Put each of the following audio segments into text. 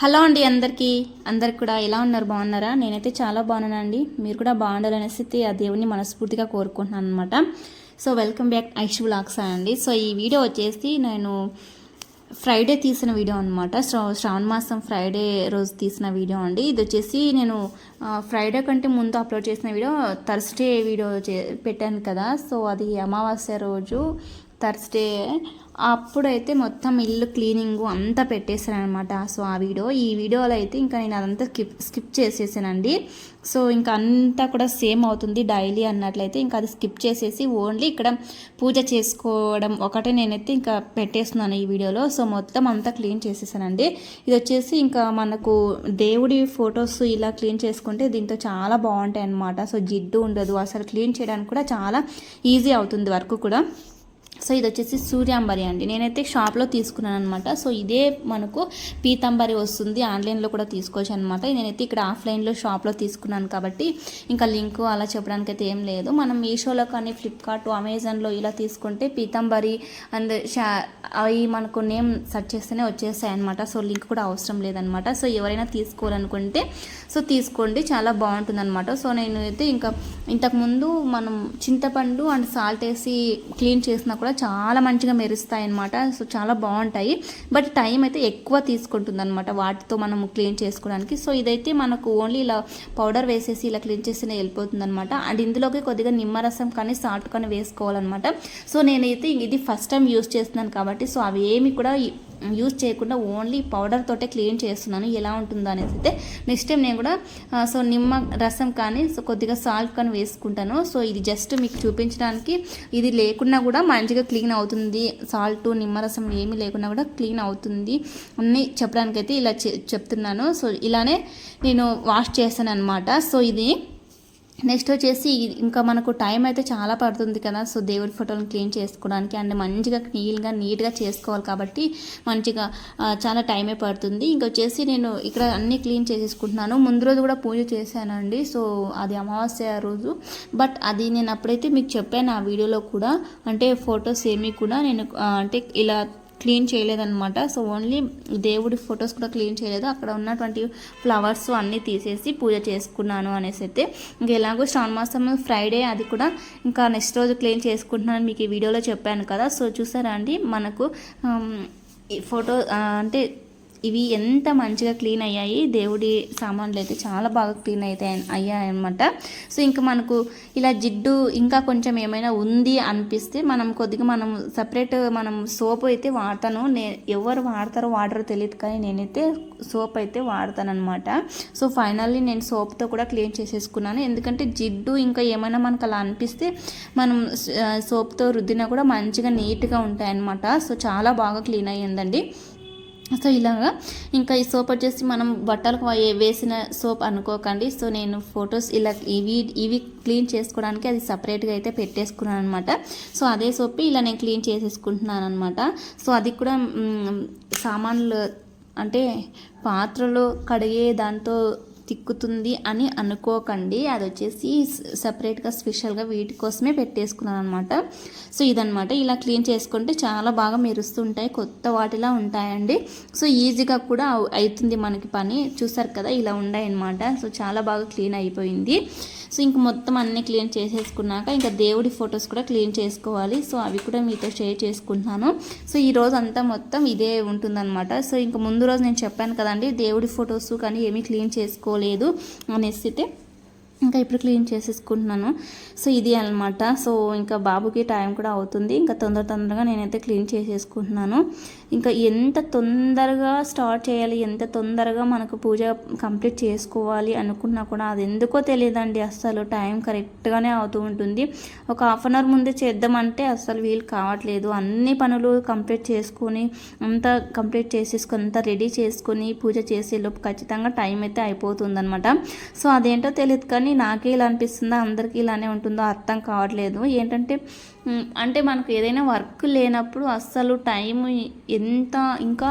Hello అండి అందరికీ. అందరికి కూడా ఎలా ఉన్నారు? బాగున్నారా? నేనైతే చాలా బాగున్నానండి. మీరు కూడా బాగుండాలనేసి ఆ దేవుని మనస్ఫూర్తిగా కోరుకుంటున్నాను అనమాట so welcome back Aish blogs అండి. సో ఈ వీడియో వచ్చేసి నేను ఫ్రైడే తీసిన వీడియో అనమాట శ్రా శ్రావణ మాసం ఫ్రైడే రోజు తీసిన వీడియో అండి. ఇది వచ్చేసి నేను ఫ్రైడే కంటే ముందు అప్లోడ్ చేసిన వీడియో థర్స్డే వీడియో చే పెట్టాను కదా. సో అది అమావాస్య రోజు థర్స్డే అప్పుడైతే మొత్తం ఇల్లు క్లీనింగ్ అంతా పెట్టేశాను అనమాట సో ఆ వీడియో ఈ వీడియోలో అయితే ఇంకా నేను అదంతా స్కిప్ స్కిప్ చేసేసానండి. సో ఇంకా అంతా కూడా సేమ్ అవుతుంది డైలీ అన్నట్లయితే ఇంకా అది స్కిప్ చేసేసి ఓన్లీ ఇక్కడ పూజ చేసుకోవడం ఒకటే నేనైతే ఇంకా పెట్టేస్తున్నాను ఈ వీడియోలో. సో మొత్తం అంతా క్లీన్ చేసేసానండి. ఇది వచ్చేసి ఇంకా మనకు దేవుడి ఫొటోస్ ఇలా క్లీన్ చేసుకుంటే దీంతో చాలా బాగుంటాయి అన్నమాట సో జిడ్డు ఉండదు. అసలు క్లీన్ చేయడానికి కూడా చాలా ఈజీ అవుతుంది వర్క్ కూడా. సో ఇది వచ్చేసి సూర్యాంబరి అండి. నేనైతే షాప్లో తీసుకున్నాను అనమాట సో ఇదే మనకు పీతాంబరి వస్తుంది. ఆన్లైన్లో కూడా తీసుకోవచ్చు అనమాట నేనైతే ఇక్కడ ఆఫ్లైన్లో షాప్లో తీసుకున్నాను కాబట్టి ఇంకా లింక్ అలా చెప్పడానికి అయితే ఏం లేదు. మనం మీషోలో కానీ ఫ్లిప్కార్ట్ అమెజాన్లో ఇలా తీసుకుంటే పీతాంబరి అండ్ షా అవి మనకు నేమ్ సెర్చ్ చేస్తేనే వచ్చేస్తాయి అనమాట సో లింక్ కూడా అవసరం లేదనమాట సో ఎవరైనా తీసుకోవాలనుకుంటే సో తీసుకోండి. చాలా బాగుంటుందన్నమాట. సో నేను అయితే ఇంకా ఇంతకుముందు మనం చింతపండు అండ్ సాల్ట్ వేసి క్లీన్ చేసినా కూడా చాలా మంచిగా మెరుస్తాయి అనమాట సో చాలా బాగుంటాయి. బట్ టైం అయితే ఎక్కువ తీసుకుంటుంది అనమాట వాటితో మనం క్లీన్ చేసుకోవడానికి. సో ఇదైతే మనకు ఓన్లీ ఇలా పౌడర్ వేసేసి ఇలా క్లీన్ చేస్తేనే వెళ్ళిపోతుంది అనమాట అండ్ ఇందులోకి కొద్దిగా నిమ్మరసం కానీ సాల్ట్ కానీ వేసుకోవాలన్నమాట. సో నేనైతే ఇది ఫస్ట్ టైం యూస్ చేస్తున్నాను కాబట్టి సో అవి ఏమి కూడా యూజ్ చేయకుండా ఓన్లీ పౌడర్ తోటే క్లీన్ చేస్తున్నాను. ఎలా ఉంటుందో అనేసి అయితే నెక్స్ట్ టైం నేను కూడా సో నిమ్మ రసం కానీ సో కొద్దిగా సాల్ట్ కానీ వేసుకుంటాను. సో ఇది జస్ట్ మీకు చూపించడానికి ఇది లేకున్నా కూడా మంచిగా క్లీన్ అవుతుంది. సాల్ట్ నిమ్మరసం ఏమీ లేకున్నా కూడా క్లీన్ అవుతుంది. అన్నీ చెప్పడానికైతే ఇలా చె- చెప్తున్నాను. సో ఇలానే నేను వాష్ చేస్తాను అనమాట సో ఇది నెక్స్ట్ వచ్చేసి ఇంకా మనకు టైం అయితే చాలా పడుతుంది కదా. సో దేవుడి ఫోటోలను క్లీన్ చేసుకోవడానికి అండ్ మంచిగా క్లీన్గా నీట్గా చేసుకోవాలి కాబట్టి మంచిగా చాలా టైమే పడుతుంది. ఇంకొచ్చేసి నేను ఇక్కడ అన్నీ క్లీన్ చేసేసుకుంటున్నాను. ముందు రోజు కూడా పూజ చేశానండి. సో అది అమావాస్య రోజు. బట్ అది నేను అప్పుడైతే మీకు చెప్పాను ఆ వీడియోలో కూడా. అంటే ఫొటోస్ ఏమీ కూడా నేను అంటే ఇలా క్లీన్ చేయలేదన్నమాట. సో ఓన్లీ దేవుడి ఫొటోస్ కూడా క్లీన్ చేయలేదు. అక్కడ ఉన్నటువంటి ఫ్లవర్స్ అన్నీ తీసేసి పూజ చేసుకున్నాను అనేసి అయితే. ఇంకా ఎలాగో శ్రావణ మాసం ఫ్రైడే అది కూడా ఇంకా నెక్స్ట్ రోజు క్లీన్ చేసుకుంటున్నాను మీకు ఈ వీడియోలో చెప్పాను కదా. సో చూసారా అండి మనకు ఈ ఫోటో అంటే ఇవి ఎంత మంచిగా క్లీన్ అయ్యాయి దేవుడి సామాన్లు అయితే చాలా బాగా క్లీన్ అవుతాయి అయ్యాయి అనమాట సో ఇంకా మనకు ఇలా జిడ్డు ఇంకా కొంచెం ఏమైనా ఉంది అనిపిస్తే మనం కొద్దిగా మనం సపరేట్ మనం సోప్ అయితే వాడతాను. నే ఎవరు వాడతారో వాడరో తెలియదు కానీ నేనైతే సోప్ అయితే వాడతానమాట సో ఫైనల్లీ నేను సోప్తో కూడా క్లీన్ చేసేసుకున్నాను. ఎందుకంటే జిడ్డు ఇంకా ఏమైనా మనకు అలా అనిపిస్తే మనం సోప్తో రుద్దినా కూడా మంచిగా నీట్గా ఉంటాయన్నమాట. సో చాలా బాగా క్లీన్ అయ్యిందండి. సో ఇలాగా ఇంకా ఈ సోప్ వచ్చేసి మనం బట్టలకు వేసిన సోప్ అనుకోకండి. సో నేను ఫొటోస్ ఇలా ఇవి ఇవి క్లీన్ చేసుకోవడానికి అది సపరేట్గా అయితే పెట్టేసుకున్నాను అనమాట సో అదే సోప్ ఇలా నేను క్లీన్ చేసేసుకుంటున్నాను అనమాట సో అది కూడా సామాన్లు అంటే పాత్రలు కడిగే దాంతో తిక్కుతుంది అని అనుకోకండి. అది వచ్చేసి సపరేట్గా స్పెషల్గా వీటి కోసమే పెట్టేసుకున్నాను అనమాట సో ఇదనమాట ఇలా క్లీన్ చేసుకుంటే చాలా బాగా మెరుస్తుంటాయి కొత్త వాటిలా ఉంటాయండి. సో ఈజీగా కూడా అవుతుంది మనకి పని. చూసారు కదా ఇలా ఉన్నాయన్నమాట సో చాలా బాగా క్లీన్ అయిపోయింది. సో ఇంక మొత్తం అన్నీ క్లీన్ చేసేసుకున్నాక ఇంకా దేవుడి ఫొటోస్ కూడా క్లీన్ చేసుకోవాలి. సో అవి కూడా మీతో షేర్ చేసుకుంటున్నాను. సో ఈ రోజు అంతా మొత్తం ఇదే ఉంటుందన్నమాట. సో ఇంక ముందు రోజు నేను చెప్పాను కదండి దేవుడి ఫొటోస్ కానీ ఏమీ క్లీన్ చేసుకోలేదు అనేసి అయితే ఇంకా ఇప్పుడు క్లీన్ చేసేసుకుంటున్నాను. సో ఇది అనమాట సో ఇంకా బాబుకి టైం కూడా అవుతుంది. ఇంకా తొందర తొందరగా నేనైతే క్లీన్ చేసేసుకుంటున్నాను. ఇంకా ఎంత తొందరగా స్టార్ట్ చేయాలి ఎంత తొందరగా మనకు పూజ కంప్లీట్ చేసుకోవాలి అనుకున్నా కూడా అది ఎందుకో తెలియదండి. అస్సలు టైం కరెక్ట్గానే అవుతూ ఉంటుంది. ఒక హాఫ్ అన్ అవర్ ముందే చేద్దామంటే అస్సలు వీలు కావట్లేదు. అన్ని పనులు కంప్లీట్ చేసుకొని అంతా కంప్లీట్ చేసేసుకొని అంతా రెడీ చేసుకొని పూజ చేసేలోపు ఖచ్చితంగా టైం అయితే అయిపోతుందన్నమాట. సో అదేంటో తెలియదు కానీ నాకే ఇలా అనిపిస్తుందా అందరికీ ఇలానే ఉంటుందో అర్థం కావట్లేదు. ఏంటంటే అంటే మనకు ఏదైనా వర్క్ లేనప్పుడు అస్సలు టైం ఎంత ఇంకా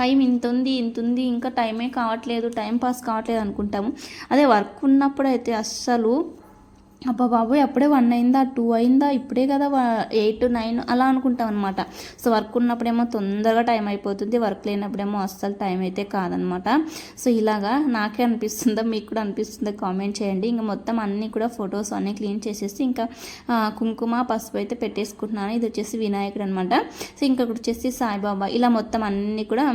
టైం ఇంత ఉంది ఇంత ఉంది ఇంకా టైమే కావట్లేదు టైం పాస్ కావట్లేదు అనుకుంటాము. అదే వర్క్ ఉన్నప్పుడు అయితే అస్సలు అబ్బా బాబోయ్ అప్పుడే వన్ అయిందా టూ అయిందా ఇప్పుడే కదా ఎయిట్ నైన్ అలా అనుకుంటాం అనమాట సో వర్క్ ఉన్నప్పుడేమో తొందరగా టైం అయిపోతుంది వర్క్ లేనప్పుడేమో అస్సలు టైం అయితే కాదనమాట సో ఇలాగా నాకే అనిపిస్తుందా మీకు కూడా అనిపిస్తుందా కామెంట్ చేయండి. ఇంకా మొత్తం అన్నీ కూడా ఫొటోస్ అన్నీ క్లీన్ చేసేసి ఇంకా కుంకుమ పసుపు అయితే పెట్టేసుకుంటున్నాను. ఇది వచ్చేసి వినాయకుడు అనమాట సో ఇంకొకటి వచ్చేసి సాయిబాబా. ఇలా మొత్తం అన్నీ కూడా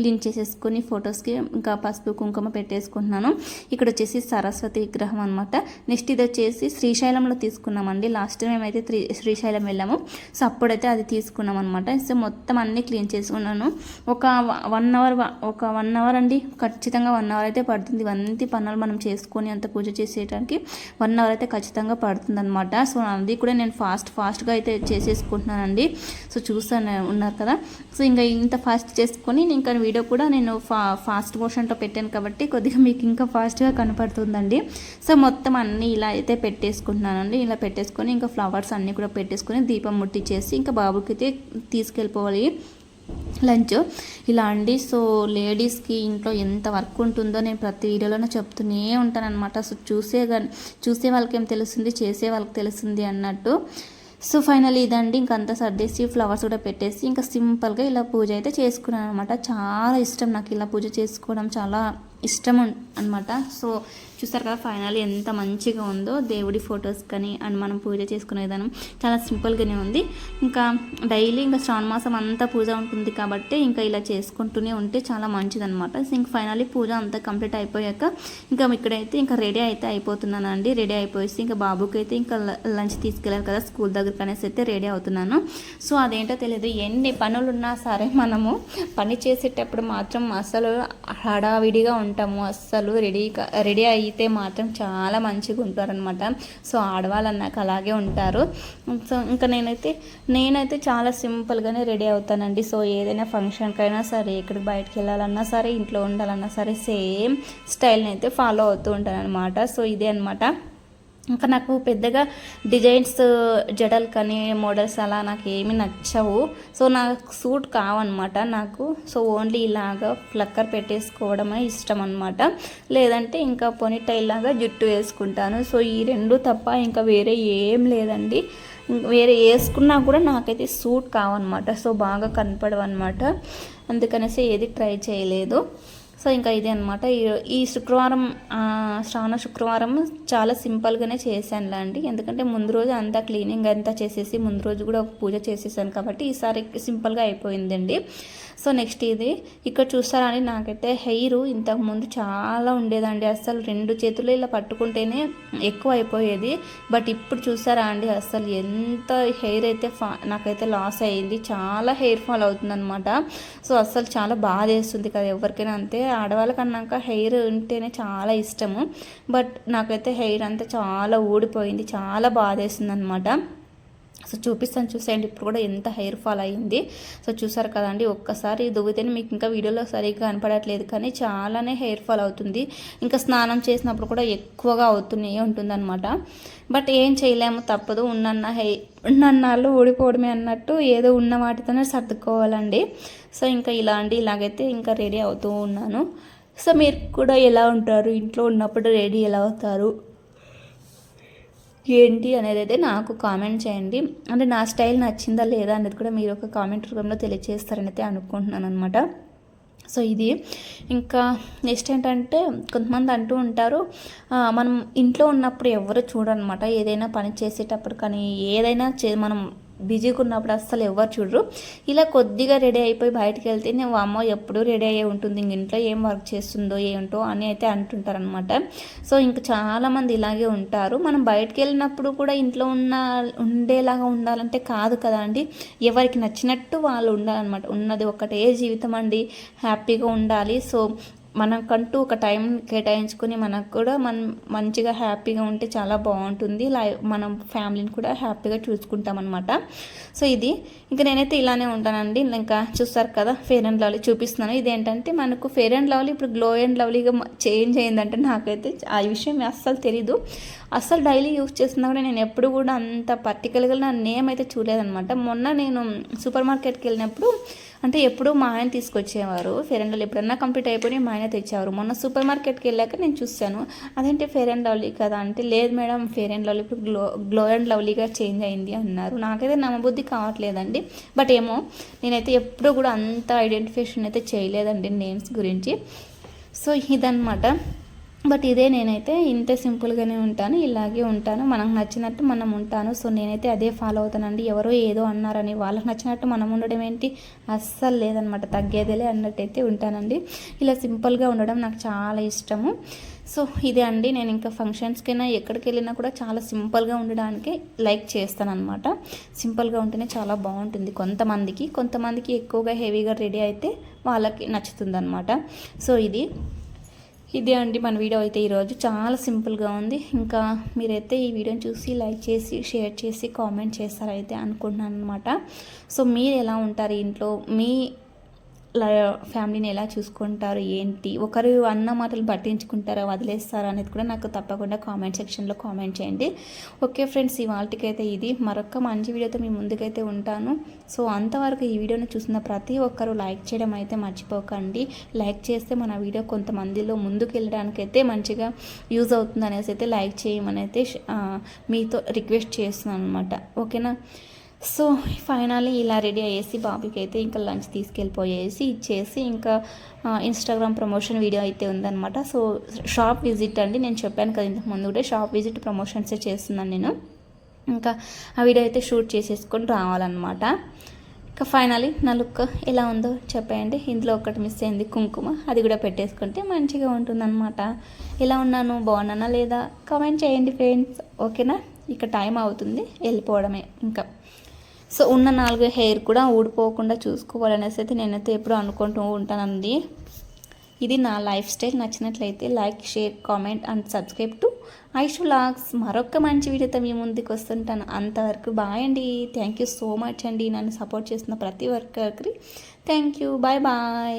క్లీన్ చేసేసుకొని ఫొటోస్కి ఇంకా పసుపు కుంకుమ పెట్టేసుకుంటున్నాను. ఇక్కడ వచ్చేసి సరస్వతి విగ్రహం అనమాట నెక్స్ట్ ఇది వచ్చేసి శ్రీశైలంలో తీసుకున్నామండి. లాస్ట్ టైం మేమైతే త్రీ శ్రీశైలం వెళ్ళాము. సో అప్పుడైతే అది తీసుకున్నాం అనమాట సో మొత్తం అన్నీ క్లీన్ చేసుకున్నాను. ఒక వన్ అవర్ ఒక వన్ అవర్ అండి. ఖచ్చితంగా వన్ అవర్ అయితే పడుతుంది. ఇవన్నీ పనులు మనం చేసుకొని అంత పూజ చేసేయడానికి వన్ అవర్ అయితే ఖచ్చితంగా పడుతుంది అనమాట సో అది కూడా నేను ఫాస్ట్ ఫాస్ట్గా అయితే చేసేసుకుంటున్నానండి. సో చూస్తాను ఉన్నారు కదా. సో ఇంకా ఇంత ఫాస్ట్ చేసుకొని ఇంకా వీడియో కూడా నేను ఫా ఫాస్ట్ మోషన్లో పెట్టాను కాబట్టి కొద్దిగా మీకు ఇంకా ఫాస్ట్గా కనపడుతుందండి. సో మొత్తం అన్నీ ఇలా అయితే పెట్టేసుకుంటున్నానండి. ఇలా పెట్టేసుకొని ఇంకా ఫ్లవర్స్ అన్నీ కూడా పెట్టేసుకొని దీపం ముట్టించేసి ఇంకా బాబుకి అయితే తీసుకెళ్ళిపోవాలి లంచ్. ఇలా అండి సో లేడీస్కి ఇంట్లో ఎంత వర్క్ ఉంటుందో నేను ప్రతి వీడియోలోనే చెప్తూనే ఉంటానన్నమాట. సో చూసే కానీ చూసే వాళ్ళకి ఏం తెలుస్తుంది చేసే వాళ్ళకి తెలుస్తుంది అన్నట్టు. సో ఫైనల్ ఇదండి ఇంకంతా సర్దేసి ఫ్లవర్స్ కూడా పెట్టేసి ఇంకా సింపుల్గా ఇలా పూజ అయితే చేసుకున్నాను అనమాట చాలా ఇష్టం నాకు ఇలా పూజ చేసుకోవడం చాలా ఇష్టం అనమాట సో చూస్తారు కదా ఫైనల్ ఎంత మంచిగా ఉందో దేవుడి ఫొటోస్ కానీ అండ్ మనం పూజ చేసుకునే విధానం చాలా సింపుల్గానే ఉంది. ఇంకా డైలీ ఇంకా శ్రావణ మాసం అంతా పూజ ఉంటుంది కాబట్టి ఇంకా ఇలా చేసుకుంటూనే ఉంటే చాలా మంచిదనమాట సో ఇంక ఫైనల్లీ పూజ అంతా కంప్లీట్ అయిపోయాక ఇంకా ఇక్కడైతే ఇంకా రెడీ అయితే అయిపోతున్నానండి. రెడీ అయిపోయేసి ఇంకా బాబుకి అయితే ఇంకా లంచ్ తీసుకెళ్ళారు కదా స్కూల్ దగ్గరికి అనేసి అయితే రెడీ అవుతున్నాను. సో అదేంటో తెలియదు ఎన్ని పనులు ఉన్నా సరే మనము పని చేసేటప్పుడు మాత్రం అసలు హడావిడిగా ఉంటాము. అస్సలు రెడీ రెడీ అయితే మాత్రం చాలా మంచిగా ఉంటారనమాట సో ఆడవాళ్ళన్నాక అలాగే ఉంటారు. సో ఇంకా నేనైతే నేనైతే చాలా సింపుల్గానే రెడీ అవుతానండి. సో ఏదైనా ఫంక్షన్కైనా సరే ఎక్కడికి బయటకు వెళ్ళాలన్నా సరే ఇంట్లో ఉండాలన్నా సరే సేమ్ స్టైల్ని అయితే ఫాలో అవుతూ ఉంటాను అనమాట సో ఇదే అనమాట ఇంకా నాకు పెద్దగా డిజైన్స్ జడలు కానీ మోడల్స్ అలా నాకు ఏమీ నచ్చవు. సో నాకు సూట్ కావన్నమాట నాకు. సో ఓన్లీ ఇలాగా ఫ్లక్కర్ పెట్టేసుకోవడమే ఇష్టం అనమాట లేదంటే ఇంకా పొనిటైల్ లాగా జుట్టు వేసుకుంటాను. సో ఈ రెండు తప్ప ఇంకా వేరే ఏం లేదండి. వేరే వేసుకున్నా కూడా నాకైతే సూట్ కావన్నమాట. సో బాగా కనపడవన్నమాట. అందుకనేసి ఏది ట్రై చేయలేదు. సో ఇంకా ఇదే అనమాట ఈ శుక్రవారం శ్రావణ శుక్రవారం చాలా సింపుల్గానే చేశాను అండి. ఎందుకంటే ముందు రోజు అంతా క్లీనింగ్ అంతా చేసేసి ముందు రోజు కూడా పూజ చేసేసాను కాబట్టి ఈసారి సింపుల్గా అయిపోయిందండి. సో నెక్స్ట్ ఇది ఇక్కడ చూస్తారా నాకైతే హెయిర్ ఇంతకుముందు చాలా ఉండేదండి. అసలు రెండు చేతులు ఇలా పట్టుకుంటేనే ఎక్కువ అయిపోయేది. బట్ ఇప్పుడు చూసారా అండి అసలు ఎంత హెయిర్ అయితే ఫా నాకైతే లాస్ అయ్యింది చాలా హెయిర్ ఫాల్ అవుతుందన్నమాట. సో అసలు చాలా బాధ వేస్తుంది కదా ఎవరికైనా అంతే. ఆడవాళ్ళకి అన్నాక హెయిర్ ఉంటేనే చాలా ఇష్టము. బట్ నాకైతే హెయిర్ అంతా చాలా ఊడిపోయింది చాలా బాధేసింది అనమాట సో చూపిస్తాను చూసేయండి. ఇప్పుడు కూడా ఎంత హెయిర్ ఫాల్ అయ్యింది సో చూసారు కదండి ఒక్కసారి దువ్వితేనే మీకు ఇంకా వీడియోలో సరిగ్గా కనపడట్లేదు. కానీ చాలానే హెయిర్ ఫాల్ అవుతుంది. ఇంకా స్నానం చేసినప్పుడు కూడా ఎక్కువగా అవుతూనే ఉంటుందన్నమాట. బట్ ఏం చేయలేము తప్పదు. ఉన్నన్న హెయి ఉన్నన్నాళ్ళు ఊడిపోవడమే అన్నట్టు ఏదో ఉన్న వాటితోనే సర్దుకోవాలండి. సో ఇంకా ఇలా అండి ఇలాగైతే ఇంకా రెడీ అవుతూ ఉన్నాను. సో మీరు కూడా ఎలా ఉంటారు? ఇంట్లో ఉన్నప్పుడు రెడీ ఎలా అవుతారు? ఏంటి అనేది అయితే నాకు కామెంట్ చేయండి. అంటే నా స్టైల్ నచ్చిందా లేదా అనేది కూడా మీరు ఒక కామెంట్ రూపంలో తెలియజేస్తారని అయితే అనుకుంటున్నాను అనమాట సో ఇది. ఇంకా నెక్స్ట్ ఏంటంటే కొంతమంది అంటూ ఉంటారు మనం ఇంట్లో ఉన్నప్పుడు ఎవరు చూడనమాట ఏదైనా పని చేసేటప్పుడు కానీ ఏదైనా చే మనం బిజీగా ఉన్నప్పుడు అస్సలు ఎవరు చూడరు. ఇలా కొద్దిగా రెడీ అయిపోయి బయటకు వెళ్తే నేను అమ్మ ఎప్పుడు రెడీ అయ్యే ఉంటుంది. ఇంక ఇంట్లో ఏం వర్క్ చేస్తుందో ఏంటో అని అయితే అంటుంటారనమాట సో ఇంకా చాలామంది ఇలాగే ఉంటారు. మనం బయటకు వెళ్ళినప్పుడు కూడా ఇంట్లో ఉన్న ఉండేలాగా ఉండాలంటే కాదు కదా అండి. ఎవరికి నచ్చినట్టు వాళ్ళు ఉండాలన్నమాట. ఉన్నది ఒకటే జీవితం అండి. హ్యాపీగా ఉండాలి. సో మనకంటూ ఒక టైం కేటాయించుకొని మనకు కూడా మనం మంచిగా హ్యాపీగా ఉంటే చాలా బాగుంటుంది. లైఫ్ మనం ఫ్యామిలీని కూడా హ్యాపీగా చూసుకుంటాం అనమాట సో ఇది. ఇంకా నేనైతే ఇలానే ఉంటానండి. ఇంకా చూస్తారు కదా ఫేర్ అండ్ లవ్లీ చూపిస్తున్నాను. ఇదేంటంటే మనకు ఫేర్ అండ్ లవ్లీ ఇప్పుడు గ్లో అండ్ లవ్లీగా చేంజ్ అయిందంటే నాకైతే ఆ విషయం అస్సలు తెలీదు. అస్సలు డైలీ యూస్ చేస్తున్నా కూడా నేను ఎప్పుడు కూడా అంత పర్టికులర్గా నా నేమ్ అయితే చూడలేదనమాట మొన్న నేను సూపర్ మార్కెట్కి వెళ్ళినప్పుడు అంటే ఎప్పుడూ మా ఆయన తీసుకొచ్చేవారు. ఫెయిర్ అండ్ లవ్లీ ఎప్పుడన్నా కంప్లీట్ అయిపోయి మా ఆయన తెచ్చేవారు. మొన్న సూపర్ మార్కెట్కి వెళ్ళాక నేను చూశాను. అదేంటి ఫెయిర్ అండ్ లవ్లీ కదా అంటే లేదు మేడం ఫెయిర్ అండ్ లవ్లీ ఇప్పుడు గ్లో గ్లో అండ్ లవ్లీగా చేంజ్ అయింది అన్నారు. నాకైతే నమ్మబుద్ధి కావట్లేదండి. బట్ ఏమో నేనైతే ఎప్పుడూ కూడా అంత ఐడెంటిఫికేషన్ అయితే చేయలేదండి నేమ్స్ గురించి. సో ఇదనమాట బట్ ఇదే నేనైతే ఇంతే సింపుల్గానే ఉంటాను ఇలాగే ఉంటాను. మనకు నచ్చినట్టు మనం ఉంటాను. సో నేనైతే అదే ఫాలో అవుతానండి. ఎవరో ఏదో అన్నారని వాళ్ళకి నచ్చినట్టు మనం ఉండడం ఏంటి? అస్సలు లేదనమాట. తగ్గేదేలే అన్నట్టయితే ఉంటానండి. ఇలా సింపుల్గా ఉండడం నాకు చాలా ఇష్టము. సో ఇదే అండి. నేను ఇంకా ఫంక్షన్స్కైనా ఎక్కడికి వెళ్ళినా కూడా చాలా సింపుల్గా ఉండడానికి లైక్ చేస్తాను అనమాట సింపుల్గా ఉంటేనే చాలా బాగుంటుంది కొంతమందికి. కొంతమందికి ఎక్కువగా హెవీగా రెడీ అయితే వాళ్ళకి నచ్చుతుంది సో ఇది. ఇదే అండి మన వీడియో అయితే ఈరోజు చాలా సింపుల్గా ఉంది. ఇంకా మీరైతే ఈ వీడియోని చూసి లైక్ చేసి షేర్ చేసి కామెంట్ చేస్తారైతే అనుకుంటున్నాను అనమాట సో మీరు ఎలా ఉంటారు ఇంట్లో? మీ ఫ్యామిలీని ఎలా చూసుకుంటారు ఏంటి? ఒకరు అన్న మాటలు పట్టించుకుంటారా వదిలేస్తారా అనేది కూడా నాకు తప్పకుండా కామెంట్ సెక్షన్లో కామెంట్ చేయండి. ఓకే ఫ్రెండ్స్ ఇవాళకైతే ఇది. మరొక మంచి వీడియోతో మీ ముందుకైతే ఉంటాను. సో అంతవరకు ఈ వీడియోని చూసిన ప్రతి ఒక్కరు లైక్ చేయడం అయితే మర్చిపోకండి. లైక్ చేస్తే మన వీడియో కొంతమందిలో ముందుకు వెళ్ళడానికి అయితే మంచిగా యూజ్ అవుతుంది అనేసి అయితే లైక్ చేయమని అయితే మీతో రిక్వెస్ట్ చేస్తున్నాను అనమాట ఓకేనా? సో ఫైనల్లీ ఇలా రెడీ అయ్యేసి బాబుకి అయితే ఇంకా లంచ్ తీసుకెళ్ళిపోయేసి ఇచ్చేసి ఇంకా ఇన్స్టాగ్రామ్ ప్రమోషన్ వీడియో అయితే ఉందన్నమాట. సో షాప్ విజిట్ అండి. నేను చెప్పాను కదా ఇంతకు ముందు కూడా షాప్ విజిట్ ప్రమోషన్సే చేస్తున్నాను నేను. ఇంకా ఆ వీడియో అయితే షూట్ చేసేసుకొని రావాలన్నమాట. ఇంకా ఫైనలీ నా లుక్ ఎలా ఉందో చెప్పేయండి. ఇందులో ఒకటి మిస్ అయింది కుంకుమ. అది కూడా పెట్టేసుకుంటే మంచిగా ఉంటుందన్నమాట. ఎలా ఉన్నాను? బాగున్నానా లేదా? కామెంట్ చేయండి ఫ్రెండ్స్. ఓకేనా? ఇక టైం అవుతుంది. వెళ్ళిపోవడమే ఇంకా. సో ఉన్న నాలుగు హెయిర్ కూడా ఊడిపోకుండా చూసుకోవాలనేసి అయితే నేనైతే ఎప్పుడు అనుకుంటూ ఉంటానండి. ఇది నా లైఫ్ స్టైల్ నచ్చినట్లయితే like share comment and subscribe to Aishu vlogs. మరొక మంచి వీడియోతో మీ ముందుకు వస్తుంటాను. అంతవరకు బాయ్ అండి. థ్యాంక్ యూ సో మచ్ అండి. నన్ను సపోర్ట్ చేస్తున్న ప్రతి వర్కర్కి. Thank you. Bye bye.